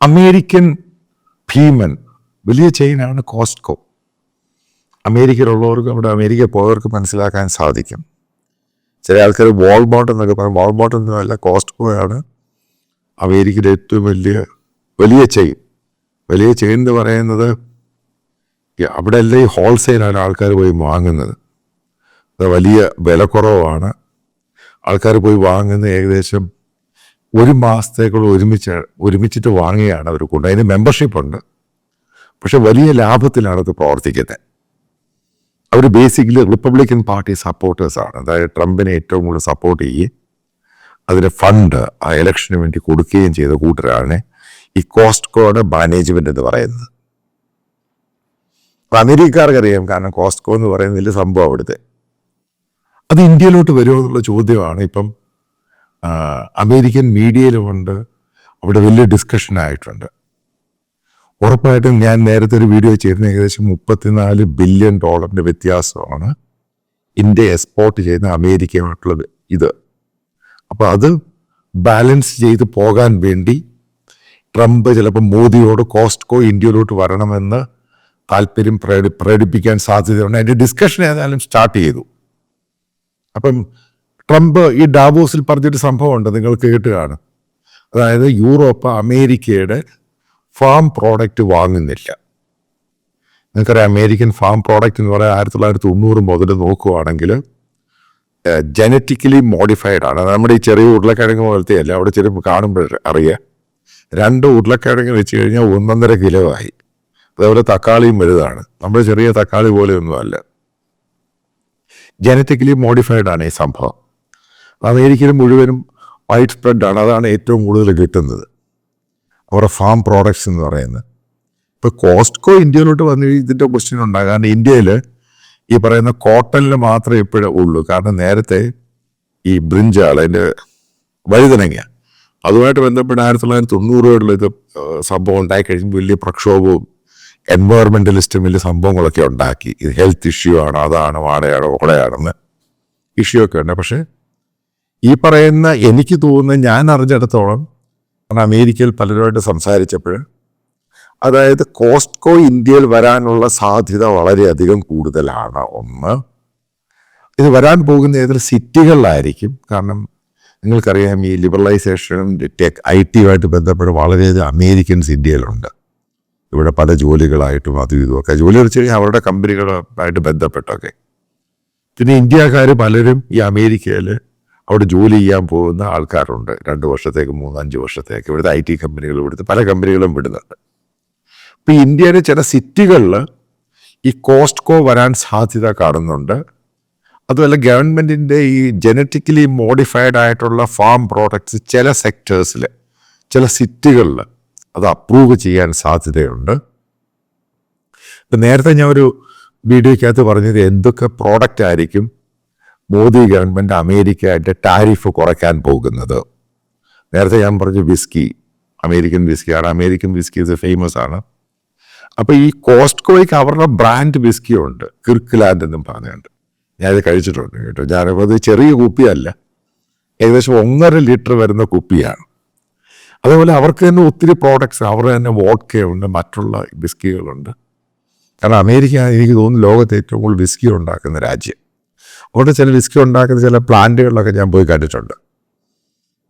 American ഭീമൻ വലിയ ചെയിനാണ് Costco. അമേരിക്കയിലുള്ളവർക്ക് അവിടെ America പോയവർക്ക് മനസ്സിലാക്കാൻ സാധിക്കും. ചില ആൾക്കാർ വാൾബോട്ട് എന്നൊക്കെ പറയും. വാൾബോട്ട് എന്നല്ല കോസ്റ്റ്കോയാണ് അമേരിക്കയുടെ ഏറ്റവും വലിയ വലിയ ചെയിൻ. വലിയ ചെയിൻ എന്ന് പറയുന്നത് അവിടെ എല്ലാം ഈ ഹോൾസെയിലാണ് ആൾക്കാർ പോയി വാങ്ങുന്നത്. അത് വലിയ വിലക്കുറവാണ്. ആൾക്കാർ പോയി വാങ്ങുന്നത് ഏകദേശം ഒരു മാസത്തേക്കുള്ള ഒരുമിച്ച് ഒരുമിച്ചിട്ട് വാങ്ങിയാണ് അവർ കൊണ്ട്. അതിന് മെമ്പർഷിപ്പ് ഉണ്ട്. പക്ഷെ വലിയ ലാഭത്തിലാണ് അത് പ്രവർത്തിക്കുന്നത്. അവർ ബേസിക്കലി റിപ്പബ്ലിക്കൻ പാർട്ടി സപ്പോർട്ടേഴ്സാണ് അതായത് ട്രംപിനെ ഏറ്റവും കൂടുതൽ സപ്പോർട്ട് ചെയ്യുകയും അതിന് ഫണ്ട് ആ ഇലക്ഷന് വേണ്ടി കൊടുക്കുകയും ചെയ്ത കൂട്ടരാണ് ഈ കോസ്റ്റ്കോയുടെ മാനേജ്മെന്റ് എന്ന് പറയുന്നത്. അമേരിക്കക്കാർക്കറിയാം കാരണം കോസ്റ്റ്കോ എന്ന് പറയുന്ന വലിയ സംഭവം അവിടുത്തെ. അത് ഇന്ത്യയിലോട്ട് വരുമോ എന്നുള്ള ചോദ്യമാണ് ഇപ്പം അമേരിക്കൻ മീഡിയയിലുമുണ്ട്. അവിടെ വലിയ ഡിസ്കഷൻ ആയിട്ടുണ്ട്. ഉറപ്പായിട്ടും ഞാൻ നേരത്തെ ഒരു വീഡിയോ ചെയ്തിരുന്ന. ഏകദേശം മുപ്പത്തിനാല് ബില്യൺ ഡോളറിന്റെ വ്യത്യാസമാണ് ഇന്ത്യ എക്സ്പോർട്ട് ചെയ്യുന്ന അമേരിക്കയുമായിട്ടുള്ളത് ഇത്. അപ്പോൾ അത് ബാലൻസ് ചെയ്ത് പോകാൻ വേണ്ടി ട്രംപ് ചിലപ്പോൾ മോദിയോട് കോസ്റ്റ്കോ ഇന്ത്യയിലോട്ട് വരണമെന്ന് താല്പര്യം പ്രകടി പ്രകടിപ്പിക്കാൻ സാധ്യതയുണ്ട്. അതിന്റെ ഡിസ്കഷൻ ഏതായാലും സ്റ്റാർട്ട് ചെയ്തു. അപ്പം ട്രംപ് ഈ ഡാവോസിൽ പറഞ്ഞൊരു സംഭവമുണ്ട് നിങ്ങൾ കേട്ടുകയാണ് അതായത് യൂറോപ്പ് അമേരിക്കയുടെ ഫാം പ്രോഡക്റ്റ് വാങ്ങുന്നില്ല. നിങ്ങൾക്കറിയാം അമേരിക്കൻ ഫാം പ്രോഡക്റ്റ് എന്ന് പറയാൻ ആയിരത്തി തൊള്ളായിരത്തി തൊണ്ണൂറ് മുതൽ നോക്കുകയാണെങ്കിൽ ജനറ്റിക്കലി മോഡിഫൈഡ് ആണ്. നമ്മുടെ ഈ ചെറിയ ഉരുളക്കിഴങ്ങ് പോലത്തെ അല്ല അവിടെ ചെറിയ കാണുമ്പോൾ അറിയാം. രണ്ട് ഉരുളക്കിഴങ്ങ് വെച്ച് കഴിഞ്ഞാൽ ഒന്നൊന്നര കിലോ ആയി. അതേപോലെ തക്കാളിയും വലുതാണ്. നമ്മുടെ ചെറിയ തക്കാളി പോലെയൊന്നും അല്ല ജനറ്റിക്കലി മോഡിഫൈഡ് ആണ് ഈ സംഭവം. അമേരിക്കയിൽ മുഴുവനും വൈഡ് സ്പ്രെഡാണ്. അതാണ് ഏറ്റവും കൂടുതൽ കിട്ടുന്നത്. അവരുടെ ഫാം പ്രോഡക്ട്സ് എന്ന് പറയുന്നത്. ഇപ്പോൾ കോസ്റ്റ്കോ ഇന്ത്യയിലോട്ട് വന്ന് ഇതിന്റെ ക്വസ്റ്റ്യൻ ഉണ്ടാകും കാരണം ഇന്ത്യയിൽ ഈ പറയുന്ന കോട്ടണിൽ മാത്രമേ ഇപ്പോഴും ഉള്ളൂ. കാരണം നേരത്തെ ഈ ബ്രിഞ്ചാൾ അതിന്റെ വഴുതനങ്ങ അതുമായിട്ട് ബന്ധപ്പെട്ട് ആയിരത്തി തൊള്ളായിരത്തി തൊണ്ണൂറുകളിൽ ഇത് സംഭവം ഉണ്ടായി കഴിയുമ്പോൾ വലിയ പ്രക്ഷോഭവും എൻവയറമെന്റലിസ്റ്റും വലിയ സംഭവങ്ങളൊക്കെ ഉണ്ടാക്കി. ഇത് ഹെൽത്ത് ഇഷ്യൂ ആണ് അതാണ് വാടയാണ് ഓടയാണെന്ന് ഇഷ്യൂ ഒക്കെ ഉണ്ട്. പക്ഷേ ഈ പറയുന്ന എനിക്ക് തോന്നുന്ന ഞാൻ അറിഞ്ഞിടത്തോളം അമേരിക്കയിൽ പലരുമായിട്ട് സംസാരിച്ചപ്പോൾ അതായത് കോസ്റ്റ്കോ ഇന്ത്യയിൽ വരാനുള്ള സാധ്യത വളരെയധികം കൂടുതലാണ്. ഒന്ന് ഇത് വരാൻ പോകുന്ന ഏതൊരു സിറ്റികളിലായിരിക്കും. കാരണം നിങ്ങൾക്കറിയാം ഈ ലിബറലൈസേഷനും ടെക് ഐ ടിയുമായിട്ട് ബന്ധപ്പെട്ട് വളരെയധികം അമേരിക്കൻസ് ഇന്ത്യയിലുണ്ട്. ഇവിടെ പല ജോലികളായിട്ടും അതും ഇതുമൊക്കെ ജോലി വെച്ച് കഴിഞ്ഞാൽ അവരുടെ കമ്പനികളുമായിട്ട് ബന്ധപ്പെട്ടൊക്കെ. പിന്നെ ഇന്ത്യക്കാർ പലരും ഈ അമേരിക്കയിൽ അവിടെ ജോലി ചെയ്യാൻ പോകുന്ന ആൾക്കാരുണ്ട്. രണ്ട് വർഷത്തേക്ക് മൂന്ന് അഞ്ച് വർഷത്തേക്ക് ഇവിടുത്തെ ഐ ടി കമ്പനികൾ ഇവിടുത്തെ പല കമ്പനികളും വിടുന്നുണ്ട് ഇപ്പം ഇന്ത്യയിലെ ചില സിറ്റികളിൽ ഈ കോസ്റ്റ്കോ വരാൻ സാധ്യത കാണുന്നുണ്ട്. അതുമല്ല ഗവൺമെന്റിന്റെ ഈ ജനറ്റിക്കലി മോഡിഫൈഡ് ആയിട്ടുള്ള ഫാം പ്രോഡക്ട്സ് ചില സെക്ടേഴ്സിൽ ചില സിറ്റികളിൽ അത് അപ്രൂവ് ചെയ്യാൻ സാധ്യതയുണ്ട്. ഇപ്പം നേരത്തെ ഞാൻ ഒരു വീഡിയോയ്ക്കകത്ത് പറഞ്ഞത് എന്തൊക്കെ പ്രോഡക്റ്റ് ആയിരിക്കും മോദി ഗവൺമെന്റ് അമേരിക്കയുടെ ടാരിഫ് കുറയ്ക്കാൻ പോകുന്നത്. നേരത്തെ ഞാൻ പറഞ്ഞു വിസ്കി അമേരിക്കൻ വിസ്കിയാണ് അമേരിക്കൻ വിസ്കി ഇത് ഫേമസ് ആണ്. അപ്പോൾ ഈ കോസ്റ്റ്കോയ്ക്ക് അവരുടെ ബ്രാൻഡ് വിസ്കി ഉണ്ട്. കിർക്ക്ലാൻഡ് എന്നും പറഞ്ഞുണ്ട് ഞാനത് കഴിച്ചിട്ടുണ്ട് കേട്ടോ. അത് ചെറിയ കുപ്പിയല്ല. ഏകദേശം ഒന്നര ലിറ്റർ വരുന്ന കുപ്പിയാണ്. അതേപോലെ അവർക്ക് തന്നെ ഒത്തിരി പ്രോഡക്ട്സ് അവരുടെ തന്നെ വോഡ്കയുണ്ട് മറ്റുള്ള വിസ്കികളുണ്ട്. കാരണം അമേരിക്ക എനിക്ക് തോന്നുന്നു ലോകത്ത് ഏറ്റവും കൂടുതൽ വിസ്കി ഉണ്ടാക്കുന്ന രാജ്യം. അവിടെ ചില വിസ്കി ഉണ്ടാക്കുന്ന ചില പ്ലാന്റുകളിലൊക്കെ ഞാൻ പോയി കണ്ടിട്ടുണ്ട്.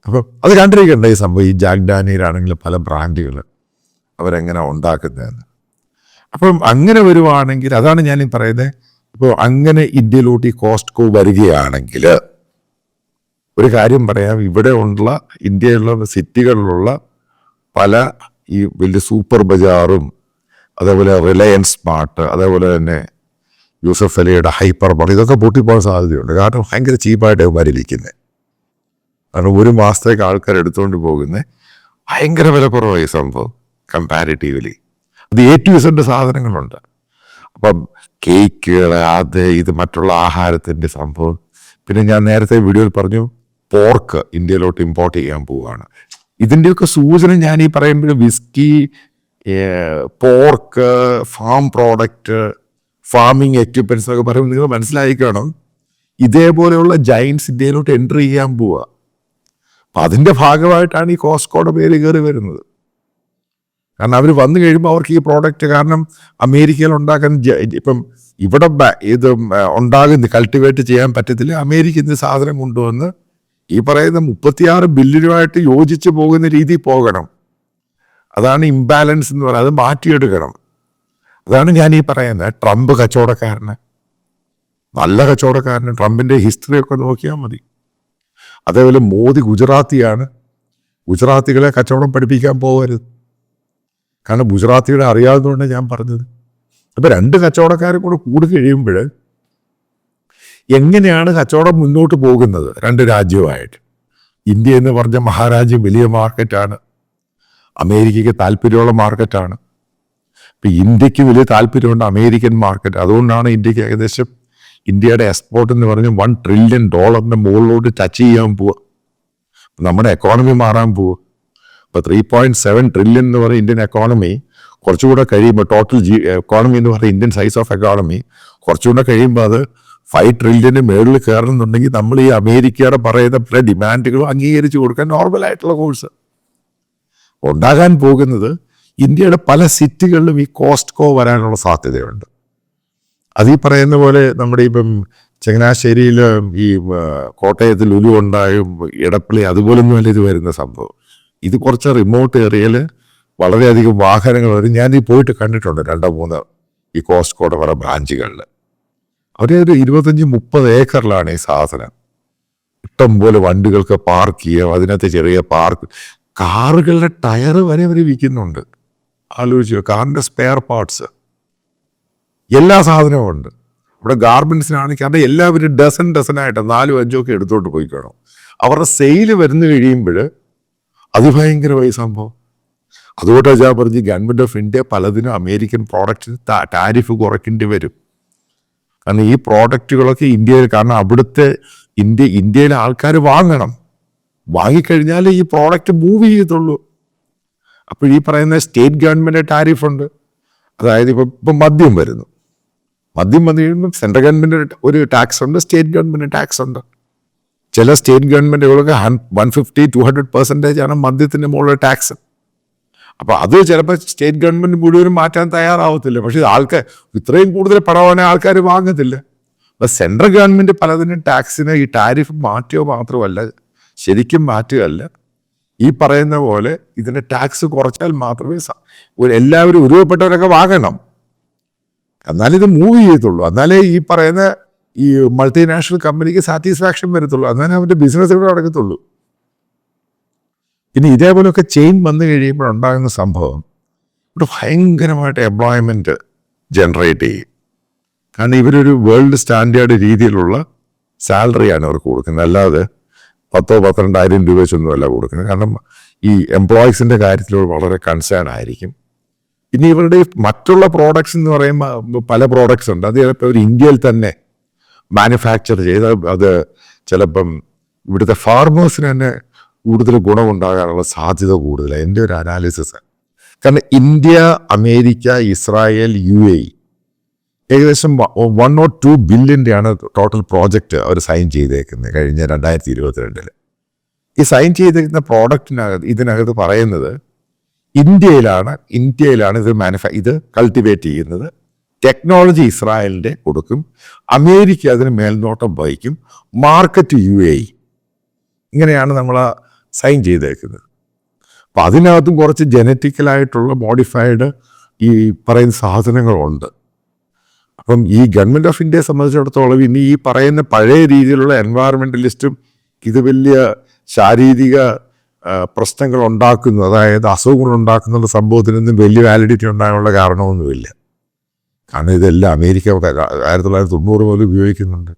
അപ്പം അത് കണ്ടിരിക്കേണ്ട ഈ സംഭവം. ഈ ജാക്ക് ഡാനിയിലാണെങ്കിലും പല ബ്രാൻഡുകൾ അവരെങ്ങനെ ഉണ്ടാക്കുന്നതെന്ന്. അപ്പം അങ്ങനെ വരുവാണെങ്കിൽ അതാണ് ഞാൻ ഈ പറയുന്നത് ഇപ്പോൾ അങ്ങനെ ഇന്ത്യയിലോട്ട് ഈ കോസ്റ്റ്കോ വരികയാണെങ്കിൽ ഒരു കാര്യം പറയാം. ഇവിടെ ഉള്ള ഇന്ത്യയിലുള്ള സിറ്റികളിലുള്ള പല ഈ വലിയ സൂപ്പർ ബജാറും അതേപോലെ റിലയൻസ് സ്മാർട്ട് അതേപോലെ തന്നെ യൂസഫ് അലിയുടെ ഹൈപ്പർ മണി. ഇതൊക്കെ പൊട്ടിപ്പോകാൻ സാധ്യതയുണ്ട്. കാരണം ഭയങ്കര ചീപ്പായിട്ട് വരിലിരിക്കുന്നത് കാരണം ഒരു മാസത്തേക്ക് ആൾക്കാർ എടുത്തുകൊണ്ട് പോകുന്നത് ഭയങ്കര വില കുറവായി സംഭവം കമ്പാരിറ്റീവ്ലി അത് എ ടു ഇസഡ് സാധനങ്ങളുണ്ട്. അപ്പം കേക്കുകൾ അത് ഇത് മറ്റുള്ള ആഹാരത്തിന്റെ സംഭവം. പിന്നെ ഞാൻ നേരത്തെ വീഡിയോയിൽ പറഞ്ഞു പോർക്ക് ഇന്ത്യയിലോട്ട് ഇമ്പോർട്ട് ചെയ്യാൻ പോവുകയാണ് ഇതിന്റെയൊക്കെ സൂചന ഞാൻ ഈ പറയുമ്പോൾ whisky pork farm product farming equipments എന്നൊക്കെ പറയുമ്പോൾ നിങ്ങൾ മനസ്സിലായിക്കാണോ? ഇതേപോലെയുള്ള ജൈൻസ് ഇന്ത്യയിലോട്ട് എൻട്രി ചെയ്യാൻ പോവുക അപ്പം അതിന്റെ ഭാഗമായിട്ടാണ് ഈ കോസ്കോയുടെ പേര് കയറി വരുന്നത്. കാരണം അവർ വന്നു കഴിയുമ്പോൾ അവർക്ക് ഈ പ്രോഡക്റ്റ് കാരണം അമേരിക്കയിൽ ഉണ്ടാക്കുന്ന ജ- ഇപ്പം ഇവിടെ ഇത് ഉണ്ടാകുന്ന കൾട്ടിവേറ്റ് ചെയ്യാൻ പറ്റത്തില്ല. അമേരിക്ക ഇന്ന് സാധനം കൊണ്ടുവന്ന് ഈ പറയുന്ന മുപ്പത്തിയാറ് ബില്ലിനുമായിട്ട് യോജിച്ച് പോകുന്ന രീതിയിൽ പോകണം. അതാണ് ഇംബാലൻസ് എന്ന് പറയുന്നത്. അത് മാറ്റിയെടുക്കണം. അതാണ് ഞാൻ ഈ പറയുന്നത്. ട്രംപ് കച്ചവടക്കാരന്. നല്ല കച്ചവടക്കാരന് ട്രംപിന്റെ ഹിസ്റ്ററി ഒക്കെ നോക്കിയാൽ മതി. അതേപോലെ മോദി ഗുജറാത്തിയാണ്. ഗുജറാത്തികളെ കച്ചവടം പഠിപ്പിക്കാൻ പോകരുത് കാരണം ഗുജറാത്തികളെ അറിയാവുന്നതുകൊണ്ട് ഞാൻ പറഞ്ഞത്. അപ്പോൾ രണ്ട് കച്ചവടക്കാരും കൂടെ കൂടി കഴിയുമ്പോൾ എങ്ങനെയാണ് കച്ചവടം മുന്നോട്ട് പോകുന്നത് രണ്ട് രാജ്യവുമായിട്ട്? ഇന്ത്യ എന്ന് പറഞ്ഞ മഹാരാജ്യം വലിയ മാർക്കറ്റാണ് അമേരിക്കയ്ക്ക് താല്പര്യമുള്ള മാർക്കറ്റാണ് ഇപ്പം ഇന്ത്യയ്ക്ക് വലിയ താല്പര്യമുണ്ട് അമേരിക്കൻ മാർക്കറ്റ് അതുകൊണ്ടാണ് ഇന്ത്യയ്ക്ക് ഏകദേശം ഇന്ത്യയുടെ എക്സ്പോർട്ട് എന്ന് പറഞ്ഞ് വൺ ട്രില്യൺ ഡോളറിന്റെ മുകളിലോട്ട് ടച്ച് ചെയ്യാൻ പോവുക നമ്മുടെ എക്കോണമി മാറാൻ പോവുക ഇപ്പോൾ ത്രീ പോയിന്റ് സെവൻ ട്രില്യൺ എന്ന് പറയുന്ന ഇന്ത്യൻ എക്കോണമി കുറച്ചുകൂടെ കഴിയുമ്പോൾ ടോട്ടൽ ജി എക്കോണമി എന്ന് പറയുന്ന ഇന്ത്യൻ സൈസ് ഓഫ് എക്കോണമി കുറച്ചുകൂടെ കഴിയുമ്പോൾ അത് ഫൈവ് ട്രില്യന് മേളിൽ കയറുന്നുണ്ടെങ്കിൽ നമ്മൾ ഈ അമേരിക്കയുടെ പറയുന്ന പല ഡിമാൻഡുകളും അംഗീകരിച്ചു കൊടുക്കാൻ നോർമലായിട്ടുള്ള കോഴ്സ് ഉണ്ടാകാൻ പോകുന്നത് ഇന്ത്യയുടെ പല സിറ്റികളിലും ഈ കോസ്റ്റ്കോ വരാനുള്ള സാധ്യതയുണ്ട്. അത് പറയുന്ന പോലെ നമ്മുടെ ഇപ്പം ചങ്ങനാശ്ശേരിയിൽ ഈ കോട്ടയത്ത് ലുലു ഉണ്ടായും ഇടപ്പള്ളി അതുപോലൊന്നുമല്ല ഇത് വരുന്ന സംഭവം. ഇത് കുറച്ച് റിമോട്ട് ഏരിയയിൽ വളരെയധികം വാഹനങ്ങൾ വരും. ഞാൻ ഈ പോയിട്ട് കണ്ടിട്ടുണ്ട് രണ്ടോ മൂന്ന് ഈ കോസ്റ്റ്കോയുടെ പല ബ്രാഞ്ചുകളിൽ അവരെ ഒരു ഇരുപത്തഞ്ച് മുപ്പത് ഏക്കറിലാണ് ഈ സാധനം. ഇഷ്ടം പോലെ വണ്ടികൾക്ക് പാർക്ക് ചെയ്യുക അതിനകത്ത് ചെറിയ പാർക്ക്. കാറുകളുടെ ടയർ വരെ അവർ വിൽക്കുന്നുണ്ട്. ആലോചിച്ചു കാറിന്റെ സ്പെയർ പാർട്സ് എല്ലാ സാധനവും ഉണ്ട്. ഇവിടെ ഗാർമെൻസിനാണെങ്കിൽ കാരണം എല്ലാവരും ഡസൻ ഡസനായിട്ട് നാലും അഞ്ചും ഒക്കെ എടുത്തോട്ട് പോയിക്കണം അവരുടെ സെയിൽ വരുന്നു കഴിയുമ്പോൾ അതിഭയങ്കരമായി സംഭവം. അതുകൊണ്ടാണ് ഞാൻ പറഞ്ഞ് ഗവൺമെന്റ് ഓഫ് ഇന്ത്യ പലതിനും അമേരിക്കൻ പ്രോഡക്റ്റിന് ടാരിഫ് കുറയ്ക്കേണ്ടി വരും. കാരണം ഈ പ്രോഡക്റ്റുകളൊക്കെ ഇന്ത്യയിൽ കാരണം അവിടുത്തെ ഇന്ത്യ ഇന്ത്യയിലെ ആൾക്കാർ വാങ്ങണം. വാങ്ങിക്കഴിഞ്ഞാലേ ഈ പ്രോഡക്റ്റ് മൂവ് ചെയ്യത്തുള്ളൂ. അപ്പോൾ ഈ പറയുന്ന സ്റ്റേറ്റ് ഗവൺമെന്റ് ടാരിഫുണ്ട്. അതായത് ഇപ്പം ഇപ്പം മദ്യം വരുന്നു. മദ്യം വന്നു കഴിയുമ്പോൾ സെൻട്രൽ ഗവൺമെന്റ് ഒരു ടാക്സ് ഉണ്ട് സ്റ്റേറ്റ് ഗവൺമെന്റ് ടാക്സ് ഉണ്ട് ചില state ഗവൺമെന്റുകളൊക്കെ one fifty two hundred percentage ആണ് മദ്യത്തിന്റെ മുകളിൽ ടാക്സ്. അപ്പോൾ അത് ചിലപ്പോൾ സ്റ്റേറ്റ് ഗവൺമെന്റ് മുഴുവനും മാറ്റാൻ തയ്യാറാവത്തില്ല. പക്ഷേ ആൾക്കാർ ഇത്രയും കൂടുതൽ പടവാനെ ആൾക്കാർ വാങ്ങത്തില്ല. അപ്പോൾ സെൻട്രൽ ഗവൺമെന്റ് പലതിനും ടാക്സിന് ഈ ടാരിഫ് മാറ്റുക മാത്രമല്ല ശരിക്കും മാറ്റുകയല്ല. ഈ പറയുന്ന പോലെ ഇതിന്റെ ടാക്സ് കുറച്ചാൽ മാത്രമേ ഒരു എല്ലാവരും ഉരുവപ്പെട്ടവരൊക്കെ വാങ്ങണം. എന്നാലേ ഇത് മൂവ് ചെയ്യത്തുള്ളൂ. എന്നാലേ ഈ പറയുന്ന ഈ മൾട്ടിനാഷണൽ കമ്പനിക്ക് സാറ്റിസ്ഫാക്ഷൻ വരത്തുള്ളൂ. എന്നാലേ അവന്റെ ബിസിനസ് ഇവിടെ നടക്കത്തുള്ളൂ. ഇനി ഇതേപോലെയൊക്കെ ചെയിൻ വന്നു കഴിയുമ്പോൾ ഉണ്ടാകുന്ന സംഭവം. ഇവിടെ ഭയങ്കരമായിട്ട് എംപ്ലോയ്മെന്റ് ജനറേറ്റ് ചെയ്യും. കാരണം ഇവരൊരു വേൾഡ് സ്റ്റാൻഡേർഡ് രീതിയിലുള്ള സാലറിയാണ് അവർക്ക് കൊടുക്കുന്നത്. അല്ലാതെ പത്തോ പന്ത്രണ്ടായിരം രൂപ വെച്ചൊന്നുമല്ല കൊടുക്കുന്നത്. കാരണം ഈ എംപ്ലോയീസിന്റെ കാര്യത്തിൽ വളരെ കൺസേൺ ആയിരിക്കും. പിന്നെ ഇവരുടെ മറ്റുള്ള പ്രോഡക്ട്സ് എന്ന് പറയുമ്പോൾ പല പ്രോഡക്ട്സ് ഉണ്ട്. അത് ചിലപ്പോൾ ഒരു ഇന്ത്യയിൽ തന്നെ മാനുഫാക്ചർ ചെയ്ത് അത് ചിലപ്പം ഇവിടുത്തെ ഫാർമേഴ്സിന് തന്നെ കൂടുതൽ ഗുണമുണ്ടാകാനുള്ള സാധ്യത കൂടുതലാണ് എന്റെ ഒരു അനാലിസിസ് കാരണം India America Israel U A ഏകദേശം വൺ നോട്ട് ടു ബില്യന്റെയാണ് ടോട്ടൽ പ്രോജക്റ്റ് അവർ സൈൻ ചെയ്തേക്കുന്നത് കഴിഞ്ഞ രണ്ടായിരത്തി ഇരുപത്തിരണ്ടിൽ ഈ സൈൻ ചെയ്തിരിക്കുന്ന പ്രോഡക്റ്റിനകത്ത് ഇതിനകത്ത് പറയുന്നത് ഇന്ത്യയിലാണ് ഇന്ത്യയിലാണ് ഇത് മാനുഫാ ഇത് കൾട്ടിവേറ്റ് ചെയ്യുന്നത്. ടെക്നോളജി ഇസ്രായേലിന്റെ കൊടുക്കും. അമേരിക്ക അതിന് മേൽനോട്ടം വഹിക്കും. മാർക്കറ്റ് യു എ ഇങ്ങനെയാണ് നമ്മൾ സൈൻ ചെയ്തേക്കുന്നത്. അപ്പം അതിനകത്തും കുറച്ച് ജനറ്റിക്കലായിട്ടുള്ള മോഡിഫൈഡ് ഈ പറയുന്ന സാധനങ്ങളുണ്ട്. അപ്പം ഈ ഗവൺമെന്റ് ഓഫ് ഇന്ത്യയെ സംബന്ധിച്ചിടത്തോളം ഇനി ഈ പറയുന്ന പഴയ രീതിയിലുള്ള എൻവയറമെന്റലിസ്റ്റും ഇത് വലിയ ശാരീരിക പ്രശ്നങ്ങൾ ഉണ്ടാക്കുന്നു. അതായത് അസുഖങ്ങൾ ഉണ്ടാക്കുന്ന സംഭവത്തിനൊന്നും വലിയ വാലിഡിറ്റി ഉണ്ടാകാനുള്ള കാരണമൊന്നുമില്ല. കാരണം ഇതെല്ലാം അമേരിക്ക ആയിരത്തി തൊള്ളായിരത്തി തൊണ്ണൂറ് മുതൽ ഉപയോഗിക്കുന്നുണ്ട്.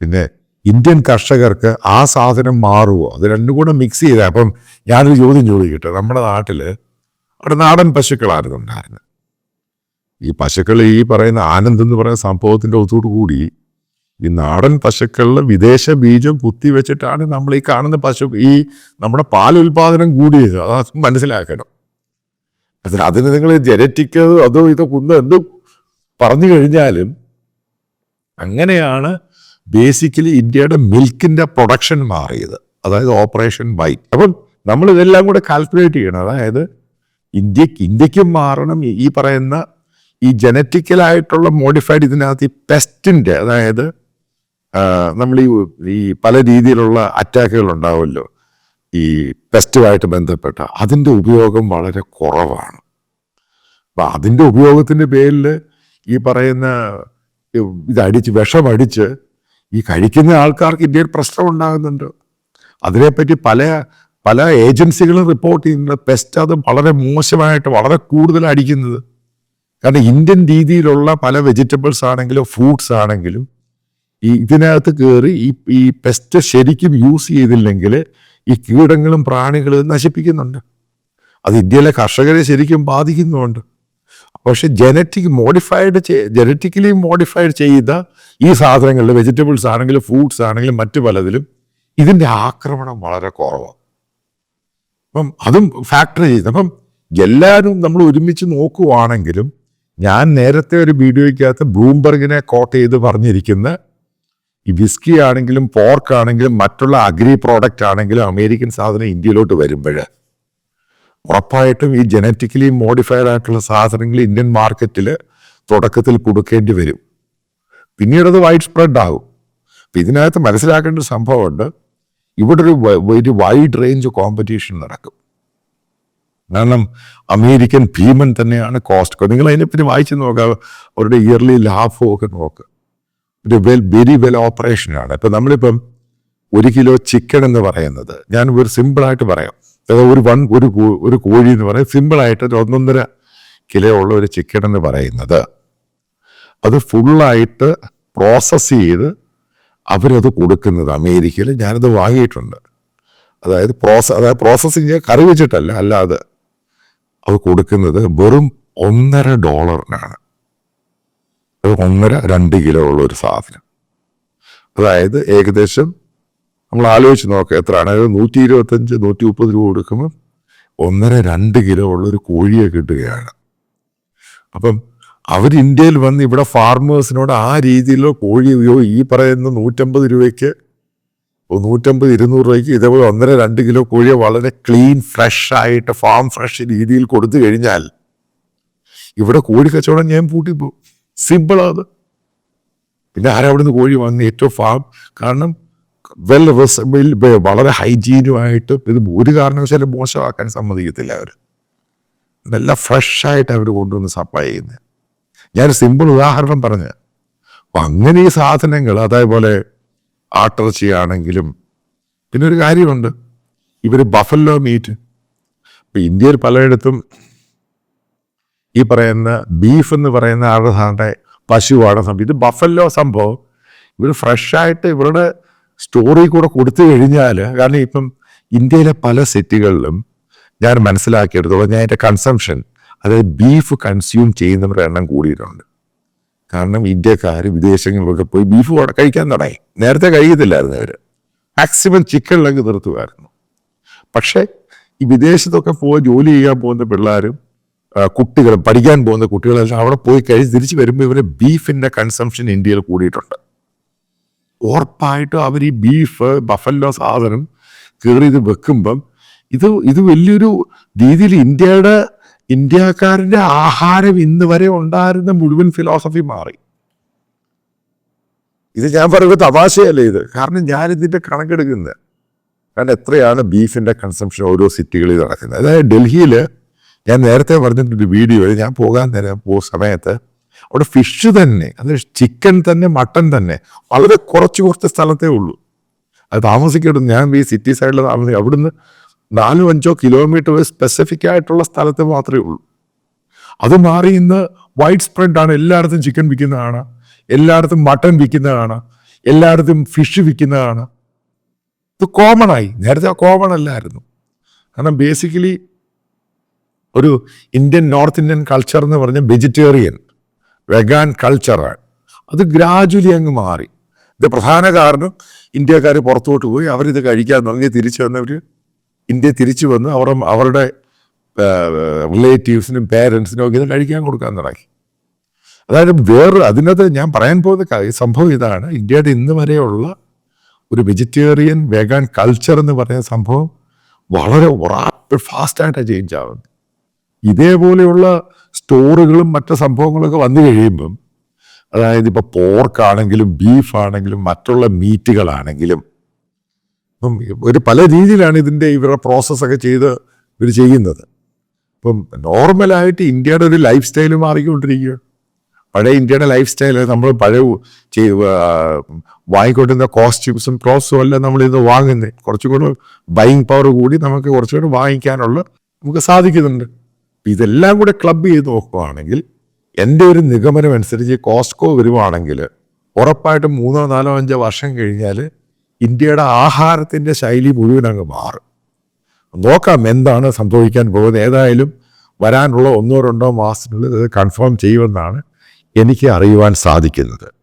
പിന്നെ ഇന്ത്യൻ കർഷകർക്ക് ആ സാധനം മാറുമോ അത് രണ്ടും കൂടെ മിക്സ് ചെയ്താൽ അപ്പം ഞാനൊരു ചോദ്യം ചോദിക്കട്ടെ. നമ്മുടെ നാട്ടിൽ അവിടെ നാടൻ പശുക്കളായിരുന്നു ഉണ്ടായിരുന്നത്. ഈ പശുക്കൾ ഈ പറയുന്ന ആനന്ദ് എന്ന് പറയുന്ന സംഭവത്തിന്റെ ഒത്തോടു കൂടി ഈ നാടൻ പശുക്കളിൽ വിദേശ ബീജം കുത്തി വെച്ചിട്ടാണ് നമ്മൾ ഈ കാണുന്ന പശു ഈ നമ്മുടെ പാൽ ഉൽപാദനം കൂടിയത്. അത് മനസ്സിലാക്കണം. അതിന് നിങ്ങൾ ജനറ്റിക് അതോ ഇതോ കുന്ന് എന്ത് പറഞ്ഞു കഴിഞ്ഞാലും അങ്ങനെയാണ് ബേസിക്കലി ഇന്ത്യയുടെ മിൽക്കിന്റെ പ്രൊഡക്ഷൻ മാറിയത്. അതായത് ഓപ്പറേഷൻ വൈറ്റ് അപ്പം നമ്മൾ ഇതെല്ലാം കൂടെ കാൽക്കുലേറ്റ് ചെയ്യണം. അതായത് ഇന്ത്യയ്ക്ക് ഇന്ത്യക്കും മാറണം ഈ പറയുന്ന ഈ ജനറ്റിക്കലായിട്ടുള്ള മോഡിഫൈഡ് ഇതിനകത്ത് ഈ പെസ്റ്റിന്റെ അതായത് നമ്മൾ ഈ ഈ പല രീതിയിലുള്ള അറ്റാക്കുകൾ ഉണ്ടാവുമല്ലോ. ഈ പെസ്റ്റുമായിട്ട് ബന്ധപ്പെട്ട അതിന്റെ ഉപയോഗം വളരെ കുറവാണ്. അപ്പം അതിന്റെ ഉപയോഗത്തിന്റെ പേരിൽ ഈ പറയുന്ന ഇതടിച്ച് വിഷമടിച്ച് ഈ കഴിക്കുന്ന ആൾക്കാർക്ക് ഇന്ത്യയിൽ പ്രശ്നം ഉണ്ടാകുന്നുണ്ട്. അതിനെപ്പറ്റി പല പല ഏജൻസികളും റിപ്പോർട്ട് ചെയ്യുന്നുണ്ട്. പെസ്റ്റ് അത് വളരെ മോശമായിട്ട് വളരെ കൂടുതൽ അടിക്കുന്നത് കാരണം ഇന്ത്യൻ രീതിയിലുള്ള പല വെജിറ്റബിൾസ് ആണെങ്കിലും ഫ്രൂട്ട്സ് ആണെങ്കിലും ഈ ഇതിനകത്ത് കയറി ഈ ഈ പെസ്റ്റ് ശരിക്കും യൂസ് ചെയ്തില്ലെങ്കിൽ ഈ കീടങ്ങളും പ്രാണികളും നശിപ്പിക്കുന്നുണ്ട്. അത് ഇന്ത്യയിലെ കർഷകരെ ശരിക്കും ബാധിക്കുന്നുണ്ട് പക്ഷെ ജനറ്റിക് മോഡിഫൈഡ് ജനറ്റിക്കലി മോഡിഫൈഡ് ചെയ്ത ഈ സാധനങ്ങളിൽ വെജിറ്റബിൾസ് ആണെങ്കിലും ഫ്രൂട്ട്സ് ആണെങ്കിലും മറ്റു പലതിലും ഇതിന്റെ ആക്രമണം വളരെ കുറവാണ്. അപ്പം അതും ഫാക്ടർ ചെയ്ത് അപ്പം എല്ലാവരും നമ്മൾ ഒരുമിച്ച് നോക്കുവാണെങ്കിലും ഞാൻ നേരത്തെ ഒരു വീഡിയോയ്ക്കകത്ത് ബ്ലൂംബർഗിനെ കോട്ട് ചെയ്ത് പറഞ്ഞിരിക്കുന്ന ഈ വിസ്കി ആണെങ്കിലും പോർക്ക് ആണെങ്കിലും മറ്റുള്ള അഗ്രി പ്രോഡക്റ്റ് ആണെങ്കിലും അമേരിക്കൻ സാധനം ഇന്ത്യയിലോട്ട് വരുമ്പോൾ ഉറപ്പായിട്ടും ഈ ജനറ്റിക്കലി മോഡിഫൈഡ് ആയിട്ടുള്ള സാധനങ്ങൾ ഇന്ത്യൻ മാർക്കറ്റിൽ തുടക്കത്തിൽ കൊടുക്കേണ്ടി വരും. പിന്നീട് അത് വൈഡ് സ്പ്രെഡ് ആകും. അപ്പം ഇതിനകത്ത് മനസ്സിലാക്കേണ്ട സംഭവമുണ്ട്. ഇവിടെ ഒരു ഒരു വൈഡ് റേഞ്ച് കോമ്പറ്റീഷൻ നടക്കും. കാരണം അമേരിക്കൻ ഭീമൻ തന്നെയാണ് കോസ്റ്റ് നിങ്ങൾ അതിനെപ്പറ്റി വായിച്ച് നോക്കുക അവരുടെ ഇയർലി ലാഭവും ഒക്കെ നോക്ക്. ഒരു വെൽ വെരി വെൽ ഓപ്പറേഷനാണ് ഇപ്പം നമ്മളിപ്പം ഒരു കിലോ ചിക്കൻ എന്ന് പറയുന്നത് ഞാൻ ഒരു സിമ്പിളായിട്ട് പറയാം. അതായത് ഒരു വൺ ഒരു ഒരു കോഴി എന്ന് പറയുന്നത് സിമ്പിളായിട്ട് ഒരു ഒന്നൊന്നര കിലോ ഉള്ള ഒരു ചിക്കൻ എന്ന് പറയുന്നത്. അത് ഫുള്ളായിട്ട് പ്രോസസ്സ് ചെയ്ത് അവരത് കൊടുക്കുന്നത് അമേരിക്കയിൽ. ഞാനത് വാങ്ങിയിട്ടുണ്ട്. അതായത് പ്രോസ അതായത് പ്രോസസ്സിങ് കറി വെച്ചിട്ടല്ല അല്ലാതെ. അത് കൊടുക്കുന്നത് വെറും ഒന്നര ഡോളറിനാണ്. ഒന്നര രണ്ട് കിലോ ഉള്ള ഒരു സാധനം. അതായത് ഏകദേശം നമ്മൾ ആലോചിച്ച് നോക്കുക എത്രയാണ്? അതായത് നൂറ്റി ഇരുപത്തഞ്ച് നൂറ്റി മുപ്പത് രൂപ കൊടുക്കുമ്പോൾ ഒന്നര രണ്ട് കിലോ ഉള്ള ഒരു കോഴിയെ കിട്ടുകയാണ്. അപ്പം അവർ ഇന്ത്യയിൽ വന്ന് ഇവിടെ ഫാർമേഴ്സിനോട് ആ രീതിയിലോ കോഴി ഈ പറയുന്ന നൂറ്റമ്പത് രൂപയ്ക്ക് നൂറ്റമ്പത് ഇരുന്നൂറ് രൂപയ്ക്ക് ഇതേപോലെ ഒന്നര രണ്ട് കിലോ കോഴിയെ വളരെ ക്ലീൻ ഫ്രഷ് ആയിട്ട് ഫാം ഫ്രഷ് രീതിയിൽ കൊടുത്തു കഴിഞ്ഞാൽ ഇവിടെ കോഴി കച്ചവടം ഞാൻ പൂട്ടിപ്പോ. സിമ്പിളാണ് പിന്നെ ആരാ അവിടുന്ന് കോഴി വാങ്ങി ഏറ്റവും ഫാം കാരണം വെൽ വളരെ ഹൈജീനുമായിട്ട് ഇത് ഒരു കാരണവശാലും മോശമാക്കാൻ സമ്മതിക്കത്തില്ല അവർ നല്ല ഫ്രഷായിട്ട് അവർ കൊണ്ടുവന്ന് സപ്ലൈ ചെയ്യുന്നത് ഞാൻ സിമ്പിൾ ഉദാഹരണം പറഞ്ഞ അപ്പം അങ്ങനെ ഈ സാധനങ്ങൾ അതേപോലെ ആട്ടിറച്ചിയാണെങ്കിലും പിന്നെ ഒരു കാര്യമുണ്ട്. ഇവർ ബഫല്ലോ മീറ്റ്. ഇപ്പം ഇന്ത്യയിൽ പലയിടത്തും ഈ പറയുന്ന ബീഫ് എന്ന് പറയുന്ന ആരുടെ സാറിന്റെ പശുവാണ് സംഭവം. ഇത് ബഫല്ലോ സംഭവം. ഇവർ ഫ്രഷായിട്ട് ഇവരുടെ സ്റ്റോറി കൂടെ കൊടുത്തു കഴിഞ്ഞാൽ കാരണം ഇപ്പം ഇന്ത്യയിലെ പല സിറ്റികളിലും ഞാൻ മനസ്സിലാക്കിയെടുത്തോളം ഞാൻ എന്റെ കൺസംഷൻ അതായത് ബീഫ് കൺസ്യൂം ചെയ്യുന്നവരുടെ എണ്ണം കൂടിയിട്ടുണ്ട്. കാരണം ഇന്ത്യക്കാർ വിദേശങ്ങളിലൊക്കെ പോയി ബീഫ് കഴിക്കാൻ തുടങ്ങി. നേരത്തെ കഴിയത്തില്ലായിരുന്നു അവർ മാക്സിമം ചിക്കനിലൊക്കെ നിർത്തുമായിരുന്നു. പക്ഷേ ഈ വിദേശത്തൊക്കെ പോയി ജോലി ചെയ്യാൻ പോകുന്ന പിള്ളേരും കുട്ടികളും പഠിക്കാൻ പോകുന്ന കുട്ടികളെല്ലാം അവിടെ പോയി കഴിഞ്ഞ് തിരിച്ച് വരുമ്പോൾ ഇവരെ ബീഫിന്റെ കൺസംഷൻ ഇന്ത്യയിൽ കൂടിയിട്ടുണ്ട്. ഉറപ്പായിട്ടും അവർ ഈ ബീഫ് ബഫല്ലോ സാധനം കയറി ഇത് വെക്കുമ്പം ഇത് ഇത് വലിയൊരു രീതിയിൽ ഇന്ത്യയുടെ ഇന്ത്യക്കാരന്റെ ആഹാരം ഇന്ന് വരെ ഉണ്ടായിരുന്ന മുഴുവൻ ഫിലോസഫി മാറി. ഇത് ഞാൻ പറയുന്നത് തമാശയല്ലേ ഇത്? കാരണം ഞാനിതിന്റെ കണക്കെടുക്കുന്നത്. കാരണം എത്രയാണ് ബീഫിന്റെ കൺസംഷൻ ഓരോ സിറ്റികളിൽ നടക്കുന്നത്. അതായത് ഡൽഹിയിൽ ഞാൻ നേരത്തെ പറഞ്ഞിട്ടൊരു വീഡിയോയിൽ ഞാൻ പോകാൻ നേരം പോ സമയത്ത് അവിടെ ഫിഷ് തന്നെ അത് ചിക്കൻ തന്നെ മട്ടൻ തന്നെ വളരെ കുറച്ച് കുറച്ച് സ്ഥലത്തേ ഉള്ളൂ. അത് താമസിക്കരുത്. ഞാൻ ഈ സിറ്റി സൈഡിൽ താമസിക്കും. അവിടുന്ന് നാലോ അഞ്ചോ കിലോമീറ്റർ സ്പെസിഫിക് ആയിട്ടുള്ള സ്ഥലത്ത് മാത്രമേ ഉള്ളൂ. അത് മാറി ഇന്ന് വൈഡ് സ്പ്രെഡ് ആണ്. എല്ലായിടത്തും ചിക്കൻ വിൽക്കുന്നതാണ്. എല്ലായിടത്തും മട്ടൺ വിൽക്കുന്നതാണ്. എല്ലായിടത്തും ഫിഷ് വിൽക്കുന്നതാണ്. ഇത് കോമൺ ആയി. നേരത്തെ കോമൺ അല്ലായിരുന്നു. കാരണം ബേസിക്കലി ഒരു ഇന്ത്യൻ നോർത്ത് ഇന്ത്യൻ കൾച്ചർ എന്ന് പറഞ്ഞ വെജിറ്റേറിയൻ വെഗാൻ കൾച്ചറാണ് അത് ഗ്രാജുവലി അങ്ങ് മാറി. ഇത് പ്രധാന കാരണം ഇന്ത്യക്കാർ പുറത്തോട്ട് പോയി അവരിത് കഴിക്കാൻ തുടങ്ങി. തിരിച്ചു വന്നവർ ഇന്ത്യ തിരിച്ചു വന്ന് അവർ അവരുടെ റിലേറ്റീവ്സിനും പേരൻസിനും ഒക്കെ ഇത് കഴിക്കാൻ കൊടുക്കാൻ തുടങ്ങി. അതായത് വേറെ അതിനകത്ത് ഞാൻ പറയാൻ പോകുന്ന സംഭവം ഇതാണ്. ഇന്ത്യയുടെ ഇന്ന് വരെയുള്ള ഒരു വെജിറ്റേറിയൻ വെഗാൻ കൾച്ചർ എന്ന് പറയുന്ന സംഭവം വളരെ റാപ്പിഡ് ഫാസ്റ്റായിട്ടാണ് ചേഞ്ച് ആവുന്നത് ഇതേപോലെയുള്ള സ്റ്റോറുകളും മറ്റ് സംഭവങ്ങളൊക്കെ വന്നു കഴിയുമ്പം അതായത് ഇപ്പോൾ പോർക്കാണെങ്കിലും ബീഫാണെങ്കിലും മറ്റുള്ള മീറ്റുകളാണെങ്കിലും ഒരു പല രീതിയിലാണ് ഇതിന്റെ ഇവരുടെ പ്രോസസ്സൊക്കെ ചെയ്ത് ഇവർ ചെയ്യുന്നത്. ഇപ്പം നോർമലായിട്ട് ഇന്ത്യയുടെ ഒരു ലൈഫ് സ്റ്റൈൽ മാറിക്കൊണ്ടിരിക്കുക പഴയ ഇന്ത്യയുടെ ലൈഫ് സ്റ്റൈൽ നമ്മൾ പഴയ വാങ്ങിക്കൊണ്ടിരുന്ന കോസ്റ്റ്യൂംസും ക്ലോസും എല്ലാം നമ്മൾ ഇത് വാങ്ങുന്നത് കുറച്ചും കൂടെ ബൈങ് പവർ കൂടി നമുക്ക് കുറച്ചുകൂടെ വാങ്ങിക്കാനുള്ള നമുക്ക് സാധിക്കുന്നുണ്ട്. ഇതെല്ലാം കൂടെ ക്ലബ് ചെയ്ത് നോക്കുകയാണെങ്കിൽ എന്റെ ഒരു നിഗമനം അനുസരിച്ച് കോസ്കോ വരുവാണെങ്കിൽ ഉറപ്പായിട്ടും മൂന്നോ നാലോ അഞ്ചോ വർഷം കഴിഞ്ഞാൽ ഇന്ത്യയുടെ ആഹാരത്തിന്റെ ശൈലി മുഴുവൻ അങ്ങ് മാറും. നോക്കാം എന്താണ് സംഭവിക്കാൻ പോകുന്നത്. ഏതായാലും വരാനുള്ള ഒന്നോ രണ്ടോ മാസത്തിനുള്ളിൽ ഇത് കൺഫേം ചെയ്യുമെന്നാണ് എനിക്ക് അറിയുവാൻ സാധിക്കുന്നത്.